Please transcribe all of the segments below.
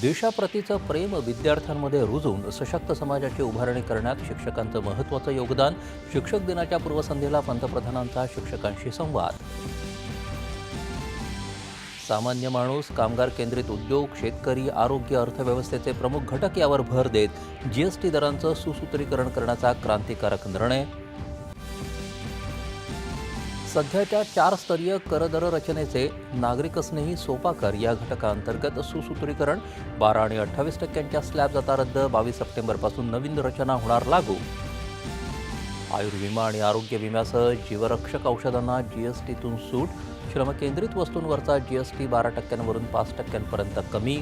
देशाप्रतीचं प्रेम विद्यार्थ्यांमध्ये रुजून सशक्त समाजाची उभारणी करण्यात शिक्षकांचं महत्त्वाचं योगदान शिक्षक दिनाच्या पूर्वसंध्येला पंतप्रधानांचा शिक्षकांशी संवाद. सामान्य माणूस कामगार केंद्रित उद्योग शेतकरी आरोग्य अर्थव्यवस्थेचे प्रमुख घटक यावर भर देत जीएसटी दरांचं सुसूत्रीकरण करण्याचा क्रांतिकारक निर्णय सध्याच्या चार स्तरीय कर दर रचनेचे नागरिकस्नेही सोपा कर या घटकाअंतर्गत सुसूत्रीकरण. बारा आणि अठ्ठावीस टक्क्यांच्या स्लॅब जाता रद्द. बावीस सप्टेंबरपासून नवीन रचना होणार लागू. आयुर्विमा आणि आरोग्य विम्यासह जीवरक्षक औषधांना जीएसटीतून सूट. श्रमकेंद्रित वस्तूंवरचा जीएसटी बारा टक्क्यांवरून पाच टक्क्यांपर्यंत कमी.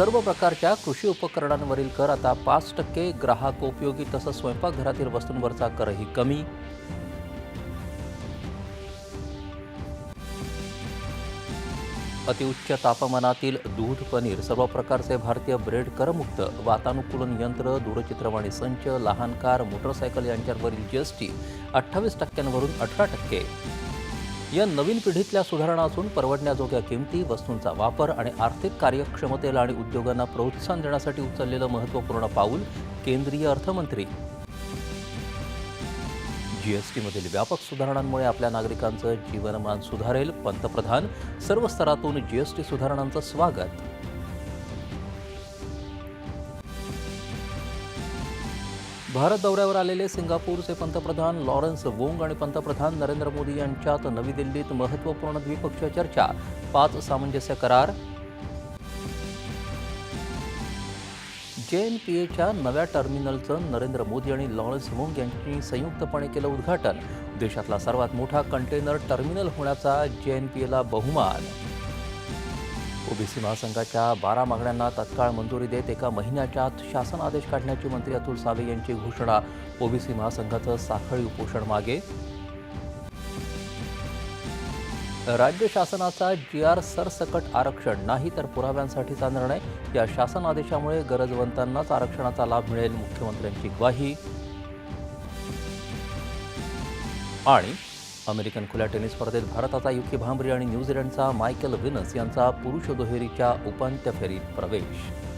सर्व प्रकारच्या कृषी उपकरणांवरील कर आता पाच टक्के ग्राहक उपयोगी तसंच स्वयंपाकघरातील वस्तूंवरचा करही कमी. अतिउच्च तापमानातील दूध पनीर सर्व प्रकारचे भारतीय ब्रेड करमुक्त वातानुकूलन यंत्र दूरचित्रवाणी संच लहान कार मोटरसायकल यांच्यावरील जीएसटी अठ्ठावीस टक्क्यांवरून अठरा टक्के. या नवीन पिढीतल्या सुधारणा असून परवडण्याजोग्या किमती वस्तूंचा वापर आणि आर्थिक कार्यक्षमतेला आणि उद्योगांना प्रोत्साहन देण्यासाठी उचललेलं महत्त्वपूर्ण पाऊल केंद्रीय अर्थमंत्री. जीएसटीमधील व्यापक सुधारणांमुळे आपल्या नागरिकांचं जीवनमान सुधारेल. पंतप्रधान सर्व स्तरातून जीएसटी सुधारणांचं स्वागत. भारत दौऱ्यावर आलेले सिंगापूरचे पंतप्रधान लॉरेन्स वोंग आणि पंतप्रधान नरेंद्र मोदी यांच्यात नवी दिल्लीत महत्त्वपूर्ण द्विपक्षीय चर्चा. पाच सामंजस्य करार. जेएनपीएच्या नव्या टर्मिनलचं नरेंद्र मोदी आणि लॉरेन्स वोंग यांनी संयुक्तपणे केलं उद्घाटन. देशातला सर्वात मोठा कंटेनर टर्मिनल होण्याचा जेएनपीएला बहुमान. ओबीसी महासंघाच्या बारा मागण्यांना तत्काळ मंजुरी देत एका महिन्याच्या आत शासन आदेश काढण्याची मंत्री अतुल सावे यांची घोषणा. ओबीसी महासंघाचं साखळी उपोषण मागे. राज्य शासनाचा जी आर सरसकट आरक्षण नाही तर पुराव्यांसाठीचा निर्णय. या शासन आदेशामुळे गरजवंतांनाच आरक्षणाचा लाभ मिळेल मुख्यमंत्र्यांची ग्वाही. आणि अमेरिकन खुल्या टेनिस स्पर्धेत भारताचा युकी भांबरी आणि न्यूझीलंडचा मायकेल विनस यांचा पुरुष दुहेरीच्या उपांत्य फेरीत प्रवेश.